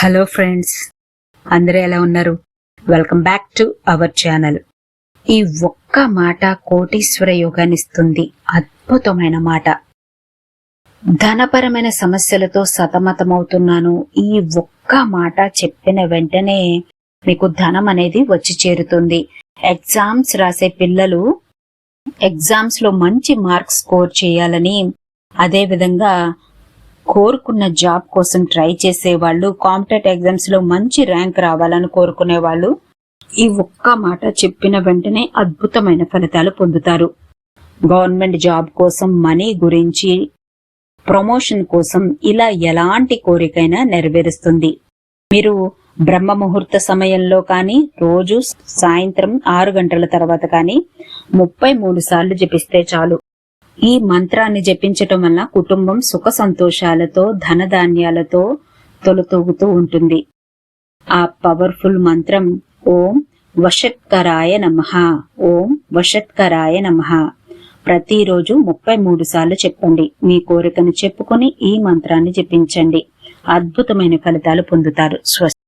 Hello friends అందరూ ఎలా ఉన్నారు? Welcome back to our channel ఈ ఒక్క మాట కోటీశ్వర యోగానిస్తుంది అద్భుతమైన మాట. ధనపరమైన సమస్యలతో సతమతమవుతున్నాను. ఈ ఒక్క మాట చెప్పిన వెంటనే మీకు ధనం అనేది వచ్చి చేరుతుంది. ఎగ్జామ్స్ రాసే పిల్లలు ఎగ్జామ్స్లో మంచి మార్క్స్ స్కోర్ చేయాలని అదే విధంగా కోరుకున్న జాబ్ కోసం ట్రై చేసే వాళ్ళు కాంపిటేటివ్ ఎగ్జామ్స్లో మంచి ర్యాంక్ రావాలని కోరుకునే వాళ్ళు ఈ ఒక్క మాట చెప్పిన వెంటనే అద్భుతమైన ఫలితాలు పొందుతారు. గవర్నమెంట్ జాబ్ కోసం మనీ గురించి ప్రమోషన్ కోసం ఇలా ఎలాంటి కోరికైనా నెరవేరుస్తుంది. మీరు బ్రహ్మ ముహూర్త సమయంలో కానీ రోజు సాయంత్రం ఆరు గంటల తర్వాత కానీ ముప్పై మూడు సార్లు జపిస్తే చాలు. ఈ మంత్రాన్ని జపించటం వల్ల కుటుంబం సుఖ సంతోషాలతో ధనధాన్యాలతో తొలతూగుతూ ఉంటుంది. ఆ పవర్ఫుల్ మంత్రం ఓం వషత్కరాయ నమ ఓం వషత్కరాయ నమ. ప్రతిరోజు ముప్పై మూడు సార్లు చెప్పండి. మీ కోరికను చెప్పుకొని ఈ మంత్రాన్ని జపించండి. అద్భుతమైన ఫలితాలు పొందుతారు. స్వస్తి.